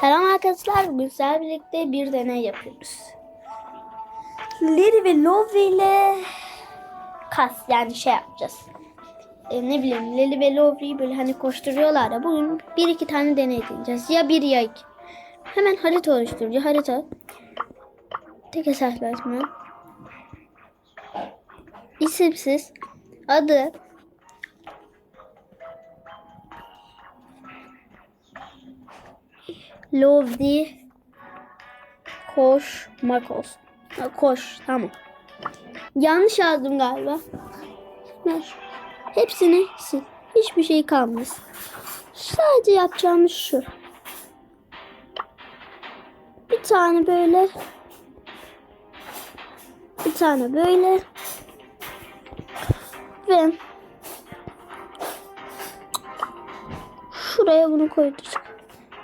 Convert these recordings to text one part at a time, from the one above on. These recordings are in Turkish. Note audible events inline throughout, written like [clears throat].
Selam arkadaşlar. Bugün sizlerle birlikte bir deney yapıyoruz. Larry ve Love ile kas yani şey yapacağız. E, ne bileyim Lily ve Lovely'yi böyle hani koşturuyorlar ya. Bugün bir iki tane deney edeceğiz. Ya bir ya iki. Hemen harita oluşturucu. Harita. Tek hesaplaşma. İsimsiz. Adı. Lovely Koş Makos. Koş tamam. Yanlış yazdım galiba. Ver. Hepsini sil. Hiçbir şey kalmaz. Sadece yapacağımız şu. Bir tane böyle. Bir tane böyle. Ve şuraya bunu koyduk.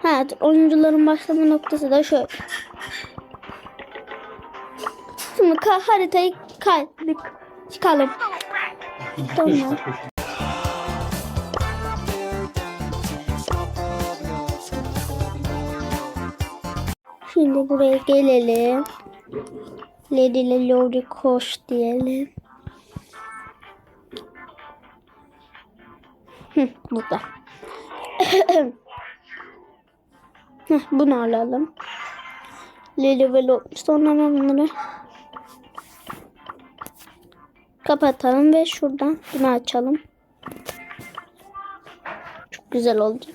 Evet, oyuncuların başlama noktası da şöyle. Şimdi ka haritayı kaydık. Çıkalım. Tamam. Şimdi buraya gelelim. Lady ile Lori koş diyelim. Hı, burada. [clears throat] Heh, bunu alalım. Lily ve Lop. Sonra bunları kapatalım ve şuradan bunu açalım. Çok güzel olacak.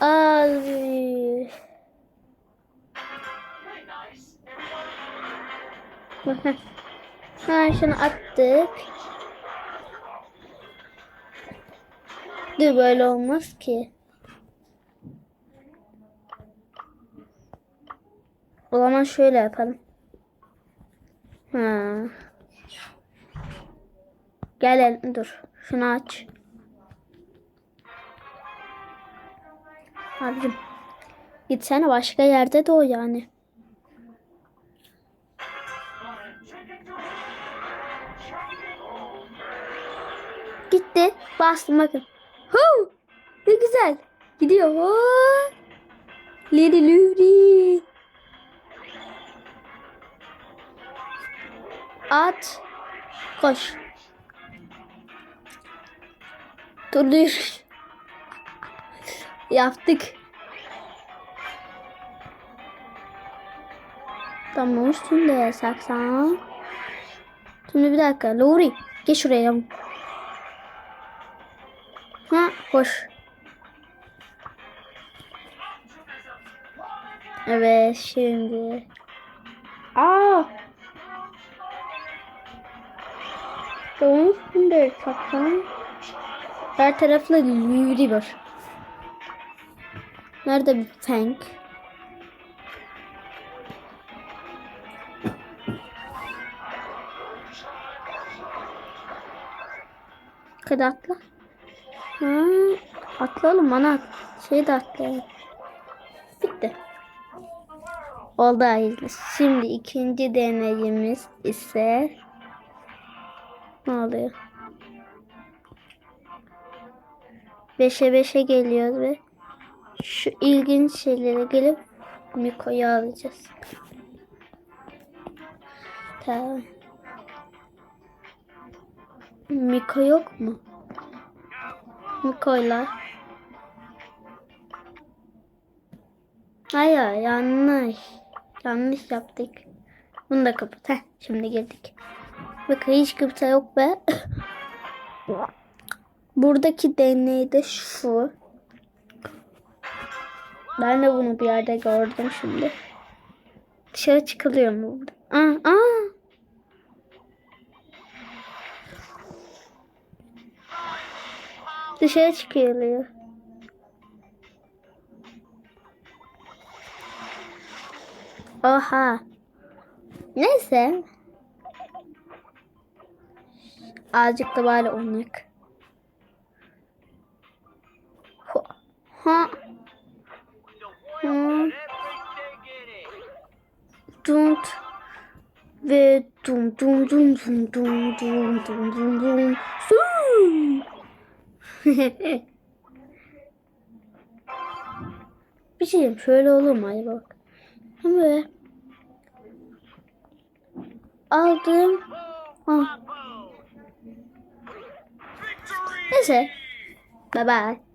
Abi. [laughs] Hemen şunu attık. De böyle olmaz ki. O zaman şöyle yapalım. Ha. Gel el- dur. Şunu aç. Abicim. Gitsene başka yerde de o yani. Gitti. Bastım bakın. Hu! Ne güzel. Gidiyor. Huu! Liri lüri. At. Koş. Dur dur. Yaptık. Tamam üstünde yasaksan. Şimdi bir dakika. Lori. Geç şuraya. Ha hoş. Evet şimdi. Aa. Doğum üstünde çakan. Her tarafla yürüyor. Nerede bir tank? Kadatla. Ha, atlayalım bana şey de atlayalım. Bitti. Oldu ayrıca. Şimdi ikinci deneyimiz ise ne oluyor? Beşe beşe geliyoruz ve şu ilginç şeylere gelip Miko'yu alacağız. Tamam. Miko yok mu? Miko'yla. Hayır yanlış. Yanlış yaptık. Bunu da kapat. Heh, şimdi girdik. Bakın hiç kimse yok be. [laughs] Buradaki deney de şu. Ben de bunu bir yerde gördüm şimdi. Dışarı çıkılıyor mu burada? Aa, aa. Dışarı çıkılıyor. Oha. Neyse. Azıcık da oynak. Hu- Ha. Hı. Don't ve dum dum dum dum dum dum dum dum dum. [laughs] bir şey diyeyim, şöyle olur mu acaba? Hem böyle aldım. Ah. Neyse. Bye bye.